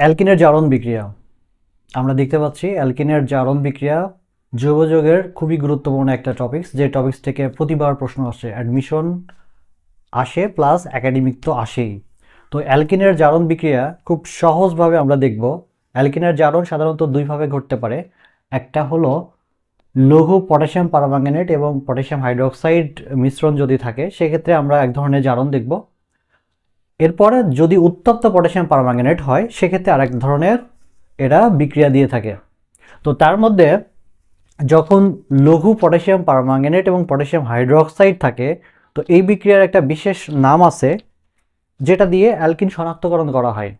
অ্যালকিনের জারণ বিক্রিয়া। আমরা দেখতে পাচ্ছি অ্যালকিনের জারণ বিক্রিয়া জৈবযোগের খুবই গুরুত্বপূর্ণ একটা টপিকস যে টপিকস থেকে প্রতিবার প্রশ্ন আসে। অ্যাডমিশন আসে প্লাস একাডেমিক তো আসেই। তো অ্যালকিনের জারণ বিক্রিয়া খুব সহজভাবে আমরা দেখব। অ্যালকিনের জারণ সাধারণত দুইভাবে ঘটতে পারে। একটা হলো লঘু পটাশিয়াম পারম্যাঙ্গানেট এবং পটাশিয়াম হাইড্রোক্সাইড মিশ্রণ যদি থাকে, সেক্ষেত্রে আমরা এক ধরনের জারণ দেখব। এরপরে যদি উত্তপ্ত পটাশিয়াম পারম্যাঙ্গানেট হয়, সেক্ষেত্রে আরেক ধরনের এরা বিক্রিয়া দিয়ে থাকে। তো তার মধ্যে যখন লঘু পটাশিয়াম পারম্যাঙ্গানেট এবং পটাশিয়াম হাইড্রোক্সাইড থাকে, তো এই বিক্রিয়ার একটা বিশেষ নাম আছে, যেটা দিয়ে অ্যালকিন শনাক্তকরণ করা হয়।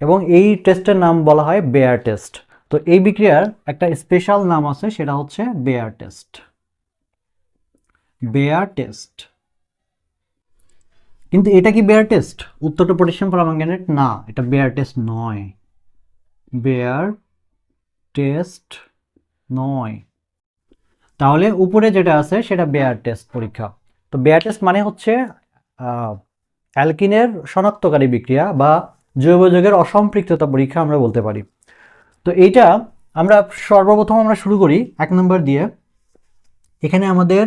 এবং এই টেস্টের নাম বলা হয় বেয়ার টেস্ট। তো এই বিক্রিয়ার একটা স্পেশাল নাম আছে, সেটা হচ্ছে বেয়ার টেস্ট। Bear test. কিন্তু এটা কি বেয়ার টেস্ট উত্তরটা পটাশিয়াম পারম্যাঙ্গানেট না, এটা বেয়ার টেস্ট নয়। বেয়ার টেস্ট নয়। তাহলে উপরে যেটা আছে, সেটা বেয়ার টেস্ট পরীক্ষা। তো বেয়ার টেস্ট মানে হচ্ছে অ্যালকিনের শনাক্তকারী বিক্রিয়া বা জৈবযোগের অসম্পৃক্ততা পরীক্ষা আমরা বলতে পারি। তো এইটা আমরা সর্বপ্রথম আমরা শুরু করি এক নম্বর দিয়ে। এখানে আমাদের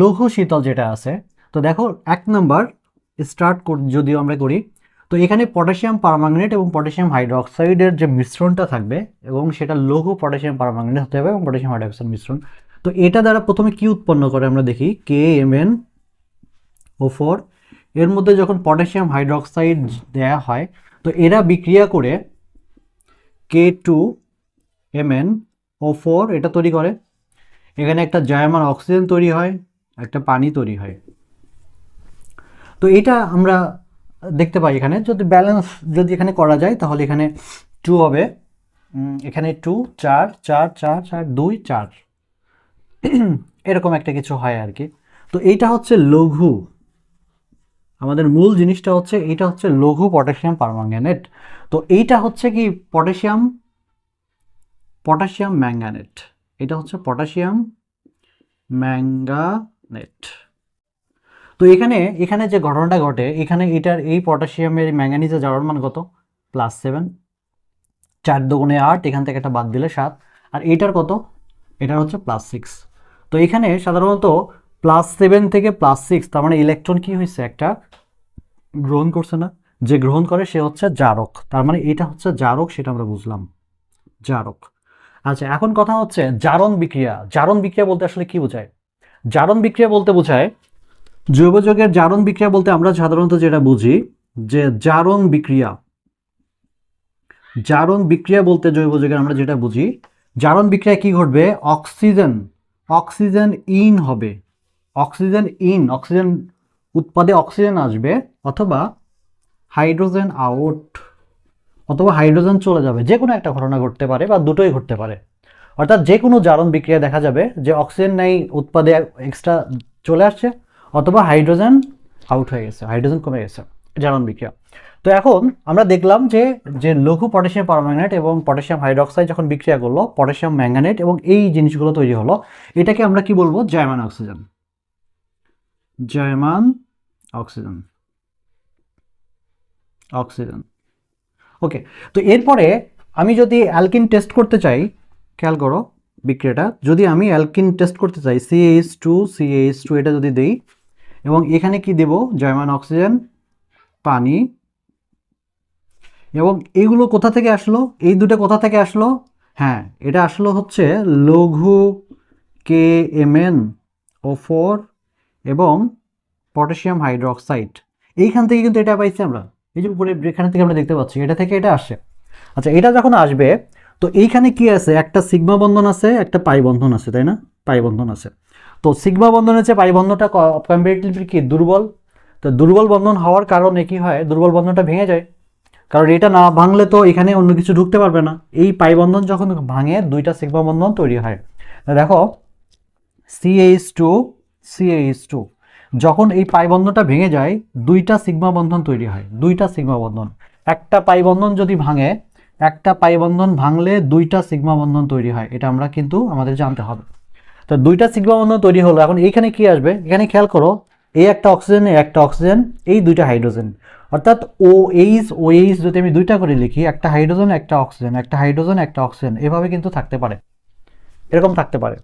লঘু শীতল যেটা আছে তো দেখো, এক নম্বর স্টার্ট যদিও আমরা করি, তো এখানে পটাশিয়াম পারম্যাঙ্গানেট এবং পটাশিয়াম হাইড্রোক্সাইডের যে মিশ্রণটা থাকবে এবং সেটা লঘু পটাশিয়াম পারম্যাঙ্গানেট হতে হবে এবং পটাশিয়াম হাইড্রোক্সাইড মিশ্রণ। তো এটা দ্বারা প্রথমে কি উৎপন্ন করে আমরা দেখি? K M N O four এর মধ্যে যখন পটাশিয়াম হাইড্রোক্সাইড দেয়া হয়, তো এরা বিক্রিয়া করে K two M N O four এটা তৈরি করে। এখানে একটা জায়মান অক্সিজেন তৈরি হয়, একটা পানি তৈরি হয়। তো এটা আমরা দেখতে পাই এখানে। যদি ব্যালেন্স যদি এখানে করা যায়, তাহলে এখানে টু হবে। এখানে টু চার চার চার চার, দুই, চার। এরকম একটা কিছু হয় আর কি। তো এইটা হচ্ছে লঘু। আমাদের মূল জিনিসটা হচ্ছে, এইটা হচ্ছে লঘু পটাশিয়াম পারম্যাঙ্গানেট তো এইটা হচ্ছে কি পটাশিয়াম? Potassium manganate. এটা হচ্ছে পটাশিয়াম ম্যাঙ্গানেট। তো এখানে এখানে যে ঘটনাটা ঘটে, এখানে এটার এই পটাশিয়ামের ম্যাঙ্গানিজের জারণ মান কত? প্লাস সেভেন চার দুগুণে আট, এখান থেকে একটা বাদ দিলে সাত। আর এটার কত? এটার হচ্ছে প্লাস সিক্স তো এখানে সাধারণত প্লাস সেভেন থেকে প্লাস সিক্স তার মানে ইলেকট্রন কি হয়েছে? একটা গ্রহণ করছে না। যে গ্রহণ করে, সে হচ্ছে জারক। তার মানে এটা হচ্ছে জারক, সেটা আমরা বুঝলাম। জারক। আচ্ছা এখন কথা হচ্ছে জারণ বিক্রিয়া। জারণ বিক্রিয়া বলতে আসলে কি বোঝায়? জারণ বিক্রিয়া বলতে বোঝায় জৈবযোগের জারণ বিক্রিয়া বলতে আমরা সাধারণত যেটা বুঝি, যে জারণ বিক্রিয়া। জারণ বিক্রিয়া বলতে জৈবযোগের আমরা যেটা বুঝি, জারণ বিক্রিয়া কি ঘটবে? অক্সিজেন অক্সিজেন ইন হবে। অক্সিজেন ইন, অক্সিজেন উৎপাদে অক্সিজেন আসবে, অথবা হাইড্রোজেন আউট, অথবা হাইড্রোজেন চলে যাবে। যে কোনো একটা ঘটনা ঘটতে পারে বা দুটোই ঘটতে পারে। অর্থাৎ যে কোনো জারণ বিক্রিয়া দেখা যাবে যে অক্সিজেন নেই, উৎপাদে এক্সট্রা চলে আসছে অথবা হাইড্রোজেন আউট হয়ে গেছে, হাইড্রোজেন কমে গেছে জারণ বিক্রিয়া। তো এখন আমরা দেখলাম যে যে লঘু পটাশিয়াম পারম্যাঙ্গানেট এবং পটাশিয়াম হাইড্রোক্সাইড যখন বিক্রিয়া করল, পটাশিয়াম ম্যাঙ্গানেট এবং এই জিনিসগুলো তৈরি হলো, এটাকে আমরা কি বলব? জায়মান অক্সিজেন। জায়মান অক্সিজেন। অক্সিজেন। ওকে, তো এরপরে আমি যদি অ্যালকিন টেস্ট করতে চাই, খেয়াল করো বিক্রিয়াটা, যদি আমি অ্যালকিন টেস্ট করতে চাই সিএইচ টু সিএইচ টু এটা যদি দেই এবং এখানে কি দেব? জয়মান অক্সিজেন, পানি। এবং এগুলো কোথা থেকে আসলো? এই দুটো কোথা থেকে আসলো? হ্যাঁ এটা আসলো হচ্ছে লঘু K M N O four এবং পটাশিয়াম হাইড্রোক্সাইড। এইখান থেকে কিন্তু এটা পাইছি আমরা। এই যে উপরে এখান থেকে আমরা দেখতে পাচ্ছি, এটা থেকে এটা আসে। আচ্ছা এটা যখন আসবে, তো এইখানে কি আছে? একটা সিগমা বন্ধন আছে, একটা পাই বন্ধন আছে, তাই না? পাই বন্ধন আছে। তো সিগমা বন্ধনের চেয়ে পাই বন্ধনটা কম্পারেটিভলি কি দুর্বল? তো দুর্বল বন্ধন হওয়ার কারণে কি হয়? দুর্বল বন্ধনটা ভেঙে যায়। কারণ এটা না ভাঙলে তো এখানে অন্য কিছু ঢুকতে পারবে না। এই পাই বন্ধন যখন ভাঙে, দুইটা সিগমা বন্ধন তৈরি হয়। দেখো সিএইচ টু সিএইচ টু যখন এই পাই বন্ধনটা ভেঙে যায়, দুইটা সিগমা বন্ধন তৈরি হয়। দুইটা সিগমা বন্ধন। একটা পাই বন্ধন যদি ভাঙে, একটা পাই বন্ধন ভাঙলে দুইটা সিগমা বন্ধন তৈরি হয়। এটা আমরা কিন্তু আমাদের জানতে হবে। তো দুইটা সিগমা বন্ধন তৈরি হলো। এখন এইখানে কি আসবে? এখানে খেয়াল করো এই একটা অক্সিজেন এই একটা অক্সিজেন, এই দুইটা হাইড্রোজেন। অর্থাৎ ও এইচ ও এইচ যদি আমি দুইটা করে লিখি, একটা হাইড্রোজেন, একটা অক্সিজেন, একটা হাইড্রোজেন, একটা অক্সিজেন, এভাবে কিন্তু থাকতে পারে। এরকম থাকতে পারে।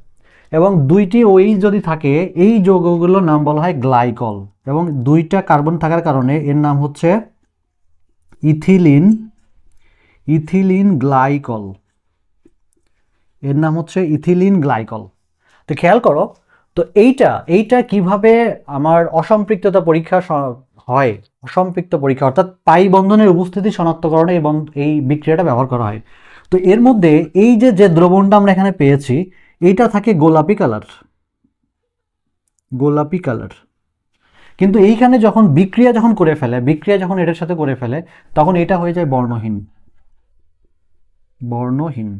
এবং দুইটি ও ওইচ যদি থাকে, এই যৌগগুলোর নাম বলা হয় গ্লাইকল। এবং দুইটা কার্বন থাকার কারণে এর নাম হচ্ছে ইথিলিন ইথিলিন গ্লাইকল। এর নাম হচ্ছে ইথিলিন গ্লাইকল। তো খেয়াল করো, তো এইটা এইটা কীভাবে আমার অসম্পৃক্ততা পরীক্ষা হয়, অসম্পৃক্ত পরীক্ষা, অর্থাৎ পাই বন্ধনের উপস্থিতি শনাক্তকরণে বন্ধ- এই বিক্রিয়াটা ব্যবহার করা হয়। তো এর মধ্যে এই যে যে দ্রবণটা আমরা এখানে পেয়েছি, এইটা থাকে গোলাপি কালার। গোলাপি কালার। কিন্তু এইখানে যখন বিক্রিয়া যখন করে ফেলে, বিক্রিয়া যখন এটার সাথে করে ফেলে, তখন এটা হয়ে যায় বর্ণহীন। বর্ণহীন।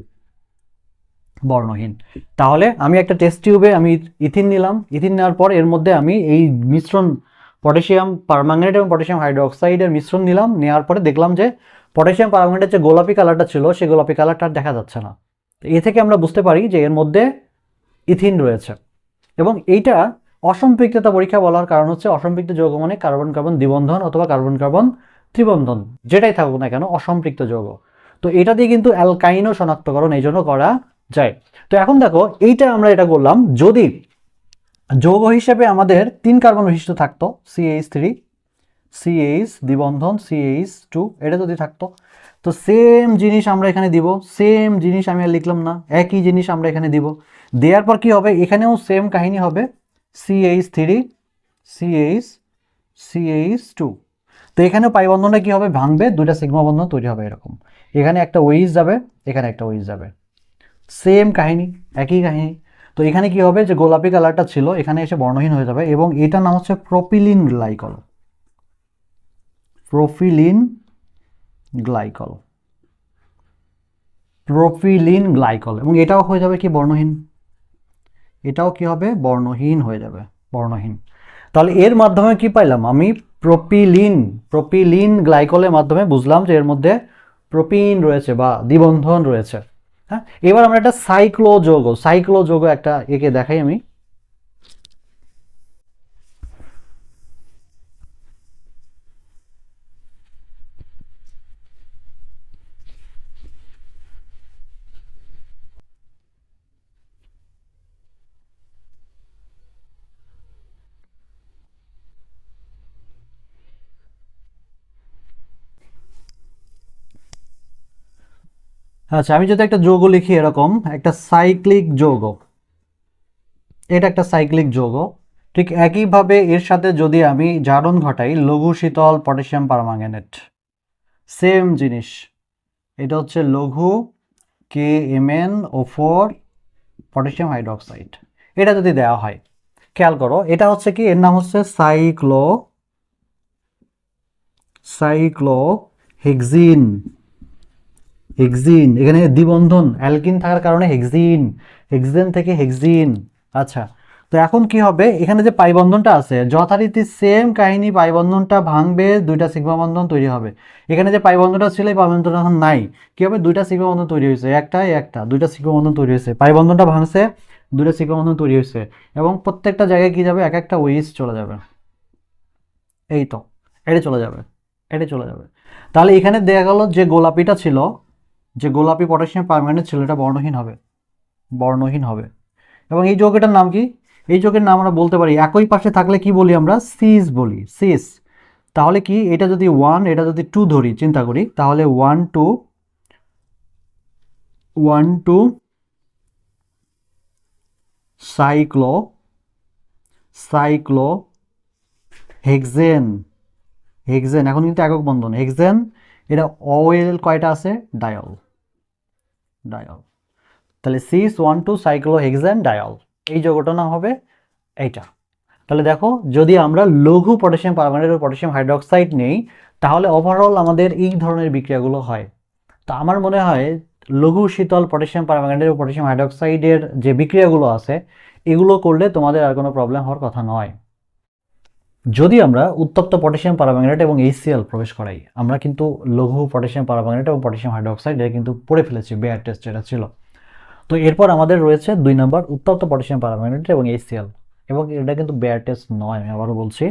বর্ণহীন। তাহলে আমি একটা টেস্ট টিউবে আমি ইথিন নিলাম। ইথিন নেওয়ার পর এর মধ্যে আমি এই মিশ্রণ পটাশিয়াম পারম্যাঙ্গানেট এবং পটাশিয়াম হাইড্রোক্সাইডের মিশ্রণ নিলাম। নেওয়ার পরে দেখলাম যে পটাশিয়াম পারম্যাঙ্গানেটের যে গোলাপি কালারটা ছিল সেই গোলাপি কালারটা আর দেখা যাচ্ছে না। এ থেকে আমরা বুঝতে পারি যে এর মধ্যে ইথিন রয়েছে। এবং এইটা অসম্পৃক্ততা পরীক্ষা বলার কারণ হচ্ছে অসম্পৃক্ত যৌগ মানে কার্বন কার্বন দ্বিবন্ধন অথবা কার্বন কার্বন ত্রিবন্ধন। যেটাই থাকুক না কেন, অসম্পৃক্ত যৌগ। তো এটা দিয়ে কিন্তু অ্যালকাইনও শনাক্তকরণ এই জন্য করা যায় তো এখন দেখো, এইটা আমরা এটা করলাম, যদি যৌগ হিসেবে আমাদের তিন কার্বন বিশিষ্ট থাকতো সিএইচ থ্রি সিএইচ দ্বিবন্ধন সিএইচ টু এটা যদি থাকতো, তো সেম জিনিস আমরা এখানে দিব সেম জিনিস আমি আর লিখলাম না, একই জিনিস আমরা এখানে দিব। দেওয়ার পর কি হবে? এখানেও সেম কাহিনী হবে CH three CH CH two তো এখানেও পাই বন্ধনটা কি হবে? ভাঙবে, দুইটা সিগমা বন্ধন তৈরি হবে এরকম। এখানে একটা ওইস যাবে, এখানে একটা ওইস যাবে। সেম কাহিনী, একই কাহিনী। তো এখানে কি হবে যে গোলাপি কালারটা ছিল, এখানে এসে বর্ণহীন হয়ে যাবে এবং এটার নাম হচ্ছে propylene glycol propylene glycol propylene glycol এবং এটাও হয়ে যাবে কি বর্ণহীন? এটাও কি হবে? বর্ণহীন হয়ে যাবে, বর্ণহীন। তাহলে এর মাধ্যমে কি পাইলাম? আমি প্রোপিলিন প্রোপিলিন গ্লাইকলের মাধ্যমে বুঝলাম যে এর মধ্যে প্রোপিন রয়েছে বা দ্বিবন্ধন রয়েছে। হ্যাঁ? এবার আমরা একটা সাইক্লো যৌগ সাইক্লো যৌগ একটা একে দেখাই আমি। আচ্ছা আমি যদি একটা যৌগ লিখি এরকম, একটা সাইক্লিক যৌগ, এটা একটা সাইক্লিক যৌগ, ঠিক একইভাবে এর সাথে যদি আমি জারণ ঘটাই, লঘু, শীতল, পটাশিয়াম পারম্যাঙ্গানেট সেম জিনিস। এটা হচ্ছে লঘু K M N O four potassium hydroxide. এটা যদি দেওয়া হয়, খেয়াল করো, এটা হচ্ছে কি, এর নাম হচ্ছে সাইক্লো সাইক্লো হেক্সিন হেক্সিন এখানে দ্বিবন্ধন অ্যালকিন থাকার কারণে হেক্সিন হেক্সিন থেকে হেক্সিন আচ্ছা। তো এখন কি হবে? এখানে যে পাই বন্ধনটা আছে, যথারীতি সেম কাহিনী পাই বন্ধনটা ভাঙবে, দুইটা সিগমা বন্ধন তৈরি হবে। এখানে যে পাই বন্ধনটা ছিল, এই পাই বন্ধনটা এখন নাই। কি হবে? দুইটা সিগমা বন্ধন তৈরি হয়েছে, একটা একটা, দুইটা সিগমা বন্ধন তৈরি হয়েছে। পাই বন্ধনটা ভাঙছে, দুইটা সিগমা বন্ধন তৈরি হয়েছে। এবং প্রত্যেকটা জায়গায় কি যাবে? এক একটা ওয়েস চলে যাবে। এই তো এটা চলে যাবে এটা চলে যাবে। তাহলে এখানে দেখা গেল যে গোলাপিটা ছিল যে গোলাপি পটাশিয়াম পারম্যানেট ছিল এটা বর্ণহীন হবে বর্ণহীন হবে। এবং এই যৌগটার নাম কি? এই যৌগের নাম আমরা বলতে পারি, একই পাশে থাকলে কি বলি আমরা? সিস বলি সিস তাহলে কি? এটা যদি ওয়ান এটা যদি টু ধরি, চিন্তা করি, তাহলে one two one two cyclo cyclohexene hexene এখন কিন্তু একক বন্ধন। হেক্সেন এটা অয়েল কয়টা আছে? ডায়ল ডায়ল তাহলে cis one two cyclo hexene diol এই যৌগটা না হবে এইটা। তাহলে দেখো, যদি আমরা লঘু পটাশিয়াম পারমানেন্ট ও পটাশিয়াম হাইড্রোক্সাইড নেই, তাহলে ওভারঅল আমাদের এই ধরনের বিক্রিয়াগুলো হয়। তো আমার মনে হয় লঘু শীতল পটাশিয়াম পারম্যাঙ্গানেট ও পটাশিয়াম হাইড্রোক্সাইডের যে বিক্রিয়াগুলো আছে, এগুলো করলে তোমাদের আর কোনো প্রবলেম হওয়ার কথা নয়। যদি আমরা উত্তপ্ত পটাশিয়াম পারম্যাঙ্গানেট এবং এইচসিএল প্রবেশ করাই, আমরা কিন্তু লঘু পটাশিয়াম পারম্যাঙ্গানেট এবং পটাশিয়াম হাইড্রোক্সাইড এটা কিন্তু পড়ে ফেলেছি, বেয়ার টেস্ট যেটা ছিল। তো এরপর আমাদের রয়েছে দুই নম্বর উত্তপ্ত পটাশিয়াম পারম্যাঙ্গানেট এবং এইচসিএল এবং এটা কিন্তু বেয়ার টেস্ট নয়, আমি আবারও বলছি।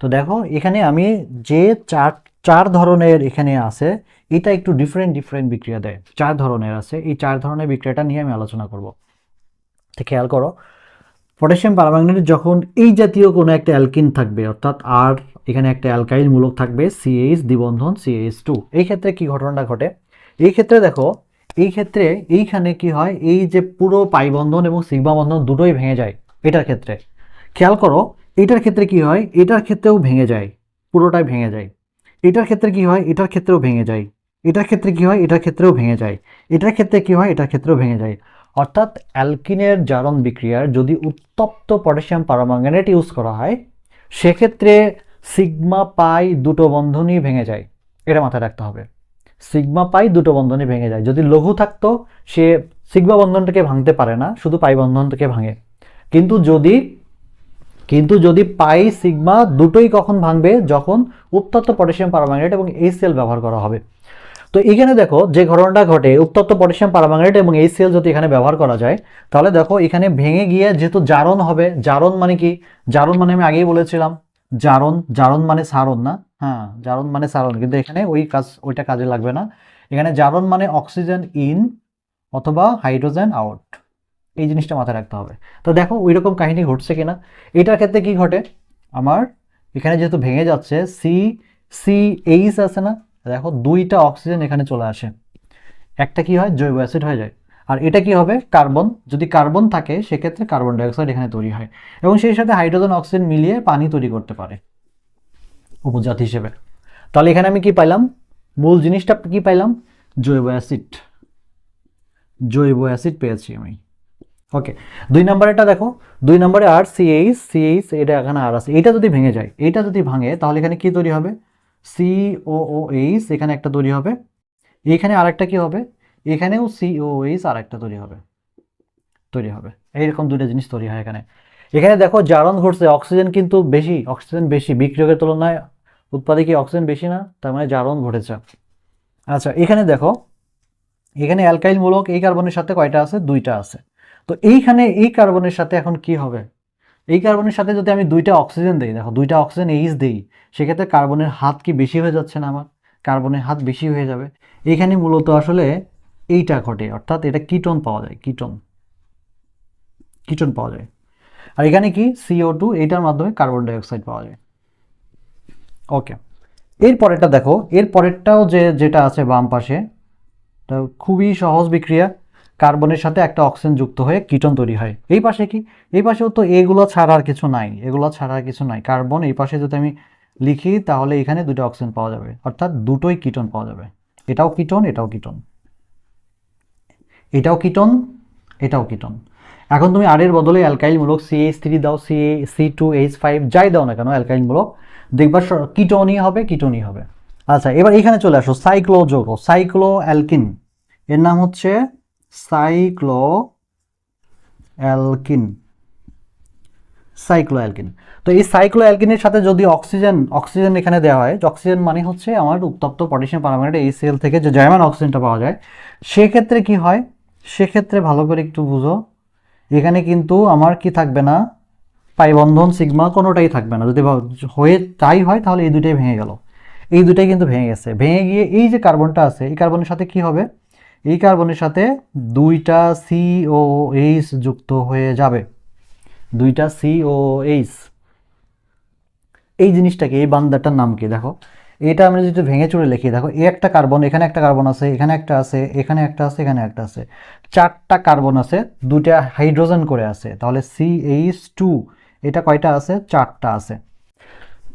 তো দেখো, এখানে আমি যে চার চার ধরনের এখানে আছে, এটা একটু ডিফারেন্ট ডিফারেন্ট বিক্রিয়া দেয়। চার ধরনের আছে, এই চার ধরনের বিক্রিয়াটা নিয়ে আমি আলোচনা করব। তো খেয়াল করো পটাশিয়াম পারম্যাঙ্গানেট যখন এই জাতীয় কোনো একটা অ্যালকিন থাকবে, অর্থাৎ আর এখানে একটা অ্যালকাইল মূলক থাকবে সিএইচ দ্বিবন্ধন সিএইচ টু এই ক্ষেত্রে কি ঘটনাটা ঘটে? এই ক্ষেত্রে দেখো, এই ক্ষেত্রে এইখানে কি হয়, এই যে পুরো পাই বন্ধন এবং সিগমা বন্ধন দুটোই ভেঙে যায় এটার ক্ষেত্রে। খেয়াল করো, এটার ক্ষেত্রে কি হয়, এটার ক্ষেত্রেও ভেঙে যায়, পুরোটাই ভেঙে যায়। এটার ক্ষেত্রে কি হয়, এটার ক্ষেত্রেও ভেঙে যায়। এটার ক্ষেত্রে কি হয়, এটার ক্ষেত্রেও ভেঙে যায়। এটার ক্ষেত্রে কি হয়, এটার ক্ষেত্রেও ভেঙে যায়। অর্থাৎ অ্যালকিনের জারণ বিক্রিয়ার যদি উত্তপ্ত পটাশিয়াম পারম্যাঙ্গানেট ইউজ করা হয়, সেক্ষেত্রে সিগমা পাই দুটো বন্ধনই ভেঙে যায়। এটা মাথায় রাখতে হবে। সিগমা পাই দুটো বন্ধনই ভেঙে যায়। যদি লঘু থাকতো, সে সিগমা বন্ধনটাকে ভাঙতে পারে না, শুধু পাই বন্ধনটাকে ভাঙে। কিন্তু যদি কিন্তু যদি পাই সিগমা দুটোই কখন ভাঙবে? যখন উত্তপ্ত পটাশিয়াম পারম্যাঙ্গানেট এবং এইচসিএল ব্যবহার করা হবে। তো এখানে দেখো যে ঘটনাটা ঘটে, উত্তপ্ত পটাশিয়াম পারম্যাঙ্গানেট এবং এইচসিএল যদি এখানে ব্যবহার করা যায়, তাহলে দেখো এখানে ভেঙে গিয়ে যেহেতু জারণ হবে, জারণ মানে কি? জারণ মানে আমি আগেই বলেছিলাম, জারণ জারণ মানে সারণ না? হ্যাঁ জারণ মানে সারণ, কিন্তু এখানে ওই কাজ, ওইটা কাজে লাগবে না। এখানে জারণ মানে অক্সিজেন ইন অথবা হাইড্রোজেন আউট। এই জিনিসটা মাথায় রাখতে হবে। তো দেখো ওই রকম কাহিনী ঘটছে কিনা। এটার ক্ষেত্রে কি ঘটে? আমার এখানে যেহেতু ভেঙে যাচ্ছে সি সি এইচ আছে না? দেখো দুইটা অক্সিজেন এখানে চলে আসে। একটা কি হয়? জৈব অ্যাসিড হয়ে যায়। আর এটা কি হবে? কার্বন যদি কার্বন থাকে, সেক্ষেত্রে কার্বন ডাইঅক্সাইড এখানে তৈরি হয়। এবং সেই সাথে হাইড্রোজেন অক্সিজেন মিলিয়ে পানি তৈরি করতে পারে উপজাত হিসেবে। তাহলে এখানে আমি কি পাইলাম? মূল জিনিসটা কি পাইলাম? জৈব অ্যাসিড জৈব অ্যাসিড পেয়েছি আমি। ওকে দুই নম্বরেটা দেখো। দুই নম্বরে আর সিএইচ সিএইচ এটা এখানে আর আছে। এটা যদি ভেঙে যায়, এটা যদি ভাঙে, তাহলে এখানে কি তৈরি হবে? সি ও ও এইচ এখানে একটা তৈরি হবে। এখানে আরেকটা কি হবে? এখানেও সি ও এইচ আরেকটা তৈরি হবে। তৈরি হবে। এইরকম দুটো জিনিস তৈরি হয় এখানে। এখানে দেখো, জারণ ঘটছে। অক্সিজেন কিন্তু বেশি, অক্সিজেন বেশি। বিক্রিয়কের তুলনায় উৎপাদে কি অক্সিজেন বেশি না? তার মানে জারণ ঘটেছে। আচ্ছা এখানে দেখো, এখানে অ্যালকাইল মূলক এই কার্বনের সাথে কয়টা আছে? দুইটা আছে। তো এইখানে এই কার্বনের সাথে এখন কি হবে? এই কার্বনের সাথে যদি আমি দুইটা অক্সিজেন দিই, দেখো দুইটা অক্সিজেন এইচ দিই, সেক্ষেত্রে কার্বনের হাত কি বেশি হয়ে যাচ্ছে না আমার? কার্বনের হাত বেশি হয়ে যাবে। এখানে মূলত আসলে এইটা ঘটে, অর্থাৎ এটা কিটন পাওয়া যায়, কিটন। কিটন পাওয়া যায়। আর এখানে কি? সিও টু এইটার মাধ্যমে কার্বন ডাইঅক্সাইড পাওয়া যায়। ওকে এর পরেরটা দেখো এর পরেরটাও যে, যেটা আছে বাম পাশে খুবই সহজ বিক্রিয়া। কার্বনের সাথে একটা অক্সিজেন যুক্ত হয়ে কিটন তৈরি হয়। এই পাশে কি? এই পাশেও তো এগুলো ছাড়া আর কিছু নাই। এগুলো ছাড়া আর কিছু নাই। কার্বন এই পাশে যদি আমি লিখি, তাহলে এখানে দুটো অক্সিজেন পাওয়া যাবে। অর্থাৎ দুটোই কিটন পাওয়া যাবে। এটাও কিটন এটাও কিটন। এটাও কিটন এটাও কিটন। এখন তুমি আর এর বদলে অ্যালকাইল মূলক সিএইচ থ্রি দাও C C two H five যাই দাও না কেন, অ্যালকাইল মূলক। দেখবা কিটনই হবে কিটনই হবে। আচ্ছা এবার এখানে চলে আসো সাইক্লো যৌগ সাইক্লো অ্যালকিন এর নাম হচ্ছে সাইক্লো অ্যালকিন সাইক্লো অ্যালকিন তো এই সাইক্লো অ্যালকিনের সাথে যদি অক্সিজেন অক্সিজেন এখানে দেওয়া হয়, যে অক্সিজেন মানে হচ্ছে আমার উত্তপ্ত পটাশিয়াম পারম্যাঙ্গানেট এই সেল থেকে যে জার্মান অক্সিজেনটা পাওয়া যায়, সেক্ষেত্রে কি হয়? সেক্ষেত্রে ভালো করে একটু বুঝো। এখানে কিন্তু আমার কি থাকবে না? পাইবন্ধন সিগমা কোনোটাই থাকবে না। যদি হয়ে, তাই হয়, তাহলে এই দুটাই ভেঙে গেল। এই দুটাই কিন্তু ভেঙে গেছে। ভেঙে গিয়ে এই যে কার্বনটা আছে, এই কার্বনের সাথে কি হবে? এই কার্বনের সাথে দুইটা সি ও এইচ যুক্ত হয়ে যাবে। দুইটা সি ও এইচ এই জিনিসটাকে, এই বান্দারটার নাম কি দেখো? এটা আমরা যদি ভেঙে চুরে লিখি, দেখো এই একটা কার্বন, এখানে একটা কার্বন আছে, এখানে একটা আছে, এখানে একটা আছে, এখানে একটা আছে। চারটা কার্বন আছে দুটা হাইড্রোজেন করে আছে, তাহলে সি এইচ টু এটা কয়টা আছে? চারটা আছে।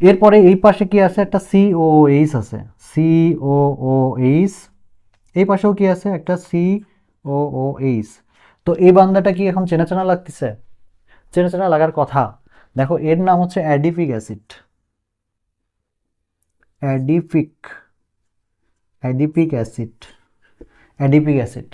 এরপরে এই পাশে কি আছে? একটা সি ও এইচ আছে। সি ও ও এইচ এই পাশেও কি আছে? একটা সি ও ও এইচ তো এই বান্দাটা কি এখন চেনা চেনা লাগতেছে? চেনা চেনা লাগার কথা। দেখো, এর নাম হচ্ছে adipic acid. Adipic adipic acid. Adipic acid.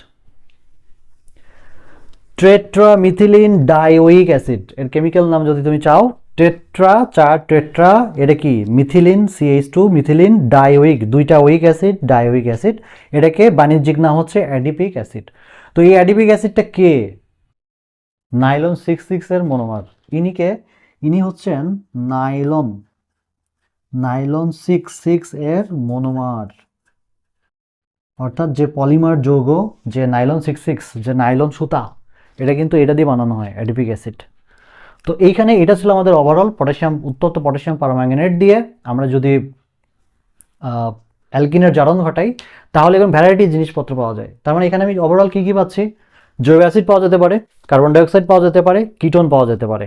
Tetramethylene dioic acid. এর কেমিক্যাল নাম যদি তুমি চাও টেট্রা, চার টেট্রা, এটা কি? Methylene CH two methylene dioic দুইটা ওইক অ্যাসিড ডাইওইক অ্যাসিড। এটাকে বাণিজ্যিক নাম হচ্ছে অ্যাডিপিক অ্যাসিড। তো এই অ্যাডিপিক অ্যাসিডটা কে? নাইলন সিক্স সিক্স এর মনোমার। ইনিকে ইনি হচ্ছেন নাইলন। নাইলন সিক্স সিক্স এর মনোমার। অর্থাৎ যে পলিমার যৌগ, যে নাইলন সিক্স সিক্স, যে নাইলন সুতা, এটা কিন্তু এটা দিয়ে বানানো হয় অ্যাডিপিক অ্যাসিড। তো এইখানে এটা ছিল আমাদের ওভারঅল পটাশিয়াম উত্তপ্ত পটাশিয়াম পারম্যাঙ্গানেট দিয়ে আমরা যদি অ্যালকিনের জারণ ঘটাই, তাহলে এরকম ভ্যারাইটি জিনিসপত্র পাওয়া যায়। তার মানে এখানে আমি ওভারঅল কী কী পাচ্ছি? জৈব অ্যাসিড পাওয়া যেতে পারে কার্বন ডাইঅক্সাইড পাওয়া যেতে পারে কিটোন পাওয়া যেতে পারে।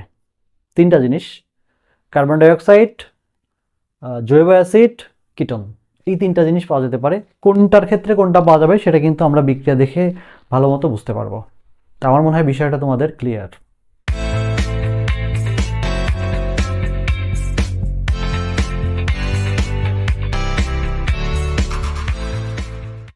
তিনটা জিনিস কার্বন ডাইঅক্সাইড জৈব অ্যাসিড কিটোন এই তিনটা জিনিস পাওয়া যেতে পারে। কোনটার ক্ষেত্রে কোনটা পাওয়া যাবে, সেটা কিন্তু আমরা বিক্রিয়া দেখে ভালো মতো বুঝতে পারব। তা আমার মনে হয় বিষয়টা তোমাদের ক্লিয়ার